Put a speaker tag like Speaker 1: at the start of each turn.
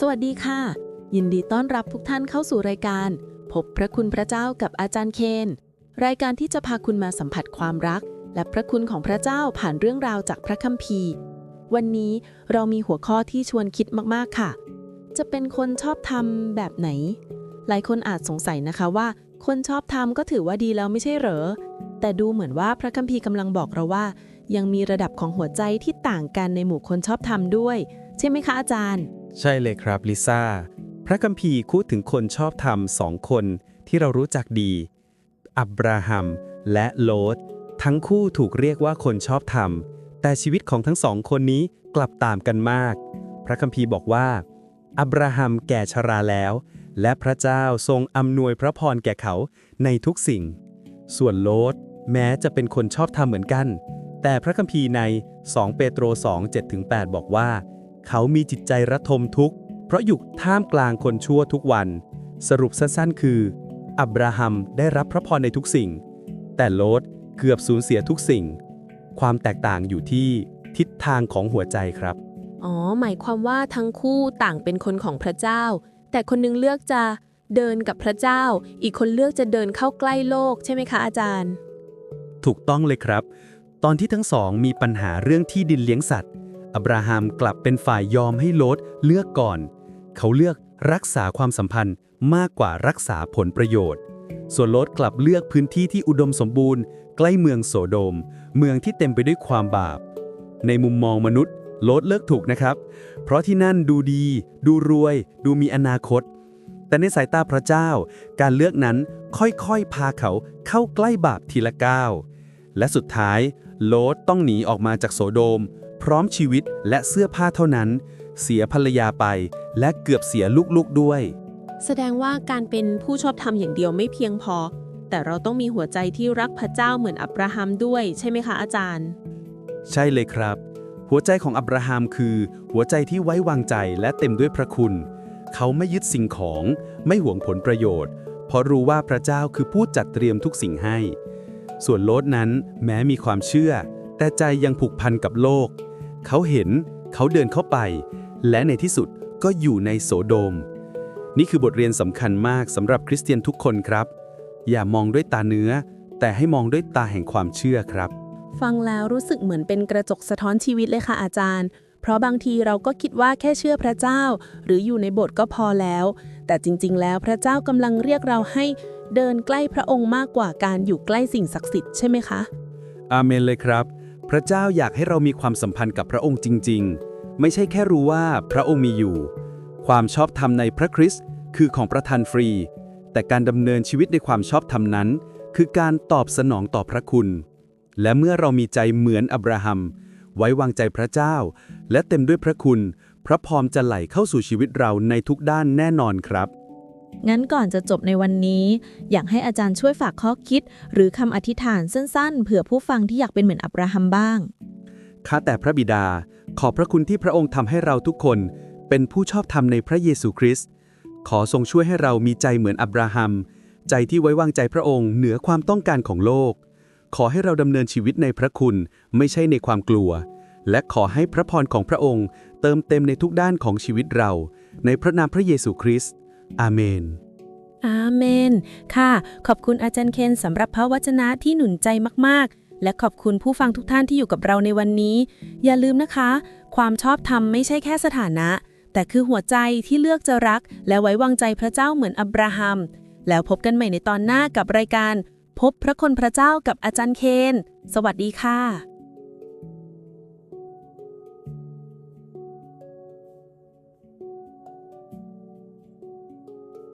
Speaker 1: สวัสดีค่ะ ยินดีต้อนรับทุกท่านเข้าสู่รายการ พบพระคุณพระเจ้ากับอาจารย์เคน รายการที่จะพาคุณมาสัมผัสความรัก และพระคุณของพระเจ้าผ่านเรื่องราวจากพระคัมภีร์ วันนี้เรามีหัวข้อที่ชวนคิดมากๆค่ะ จะเป็นคนชอบทำแบบไหน หลายคนอาจสงสัยนะคะว่า คนชอบทำก็ถือว่าดีแล้วไม่ใช่เหรอ แต่ดูเหมือนว่าพระคัมภีร์กำลังบอกเราว่า ยังมีระดับของหัวใจที่ต่างกันในหมู่คนชอบทำด้วย ใช่ไหมคะอาจารย์
Speaker 2: ใช่เลยครับลิซ่า พระคัมภีร์พูดถึงคนชอบธรรมสองคนที่เรารู้จักดี อับราฮัม และโลดทั้งคู่ถูกเรียกว่าคนชอบธรรม แต่ชีวิตของทั้งสองคนนี้กลับต่างกันมาก พระคัมภีร์บอกว่า อับราฮัมแก่ชราแล้ว และพระเจ้าทรงอำนวยพระพรแก่เขาในทุกสิ่ง ส่วนโลดแม้จะเป็นคนชอบธรรมเหมือนกัน แต่พระคัมภีร์ใน 2 เปโตร 2 7-8 บอกว่า เขามีจิตใจระทมทุกข์ เพราะอยู่ท่ามกลางคนชั่วทุกวัน สรุปสั้นๆ คือ อับราฮัมได้รับพระพรในทุกสิ่ง แต่โลดเกือบสูญเสียทุกสิ่ง ความแตกต่างอยู่ที่ทิศทางของหัวใจครับ
Speaker 1: อ๋อ หมายความว่าทั้งคู่ต่างเป็นคนของพระเจ้า แต่คนหนึงเลือกจะเดินกับพระเจ้า อีกคนเลือกจะเดินเข้าใกล้โลกใช่ไหมคะอาจารย์
Speaker 2: ถูกต้องเลยครับ ตอนที่ทั้งสองมีปัญหาเรื่องที่ดินเลี้ยงสัตว์ อับราฮัมกลับเป็นฝ่ายยอมให้โลดเลือกก่อน เขาเลือกรักษาความสัมพันธ์มากกว่ารักษาผลประโยชน์ ส่วนโลดกลับเลือกพื้นที่ที่อุดมสมบูรณ์ ใกล้เมืองโสโดม เมืองที่เต็มไปด้วยความบาป ในมุมมองมนุษย์ โลดเลือกถูกนะครับ เพราะที่นั่นดูดี ดูรวย ดูมีอนาคต แต่ในสายตาพระเจ้า การเลือกนั้นค่อยๆ พาเขาเข้าใกล้บาปทีละก้าวและสุดท้าย โลดต้องหนีออกมาจากโสโดม พร้อมชีวิตและเสื้อผ้าเท่านั้น เสียภรรยาไปและเกือบเสียลูกๆด้วย
Speaker 1: แสดงว่าการเป็นผู้ชอบธรรมอย่างเดียวไม่เพียงพอ แต่เราต้องมีหัวใจที่รักพระเจ้าเหมือนอับราฮัมด้วยใช่ไหมคะอาจารย์
Speaker 2: ใช่เลยครับ หัวใจของอับราฮัมคือ หัวใจที่ไว้วางใจและเต็มด้วยพระคุณ เขาไม่ยึดสิ่งของ ไม่หวงผลประโยชน์ เพราะรู้ว่าพระเจ้าคือผู้จัดเตรียมทุกสิ่งให้ ส่วนโลดนั้นแม้มีความเชื่อ แต่ใจยังผูกพันกับโลก เขาเห็น เขาเดินเข้าไป และในที่สุดก็อยู่ในโสโดม นี่คือบทเรียนสำคัญมากสำหรับคริสเตียนทุกคนครับ อย่ามองด้วยตาเนื้อ แต่ให้มองด้วยตาแห่งความเชื่อครับ
Speaker 1: ฟังแล้วรู้สึกเหมือนเป็นกระจกสะท้อนชีวิตเลยค่ะอาจารย์ เพราะบางทีเราก็คิดว่าแค่เชื่อพระเจ้า หรืออยู่ในโบสถ์ก็พอแล้ว แต่จริง ๆ แล้วพระเจ้ากำลังเรียกเราให้เดินใกล้พระองค์มากกว่าการอยู่ใกล้สิ่งศักดิ์สิทธิ์ใช่ไหมคะ
Speaker 2: อาเมนเลยครับ พระเจ้าอยากให้เรามีความสัมพันธ์กับพระองค์จริง ๆ ไม่ใช่แค่รู้ว่าพระองค์มีอยู่ ความชอบธรรมในพระคริสต์คือของประทานฟรี แต่การดำเนินชีวิตในความชอบธรรมนั้น คือการตอบสนองต่อพระคุณ และเมื่อเรามีใจเหมือนอับราฮัม ไว้วางใจพระเจ้า และเต็มด้วยพระคุณ พระพรจะไหลเข้าสู่ชีวิตเราในทุกด้านแน่นอนครับ
Speaker 1: งั้นก่อนจะจบในวันนี้ อยากให้อาจารย์ช่วยฝากข้อคิด หรือคำอธิษฐานสั้นๆ เผื่อผู้ฟังที่อยากเป็นเหมือนอับราฮัมบ้าง
Speaker 2: ข้าแต่พระบิดา ขอบพระคุณที่พระองค์ทำให้เราทุกคน เป็นผู้ชอบธรรมในพระเยซูคริสต์ขอทรงช่วยให้เรามีใจเหมือนอับราฮัม ใจที่ไว้วางใจพระองค์เหนือความต้องการของโลก ขอให้เราดำเนินชีวิตในพระคุณไม่ใช่ในความกลัว และขอให้พระพรของพระองค์ เติมเต็มในทุกด้านของชีวิตเรา ในพระนามพระเยซูคริสต์ อาเมน
Speaker 1: อาเมน ค่ะ ขอบคุณอาจารย์เคนสำหรับพระวจนะที่หนุนใจมากๆ และขอบคุณผู้ฟังทุกท่านที่อยู่กับเราในวันนี้ อย่าลืมนะคะ ความชอบธรรมไม่ใช่แค่สถานะ แต่คือหัวใจที่เลือกจะรัก และไว้วางใจพระเจ้าเหมือนอับราฮัม แล้วพบกันใหม่ในตอนหน้ากับรายการ พบพระคนพระเจ้ากับอาจารย์เคน สวัสดีค่ะ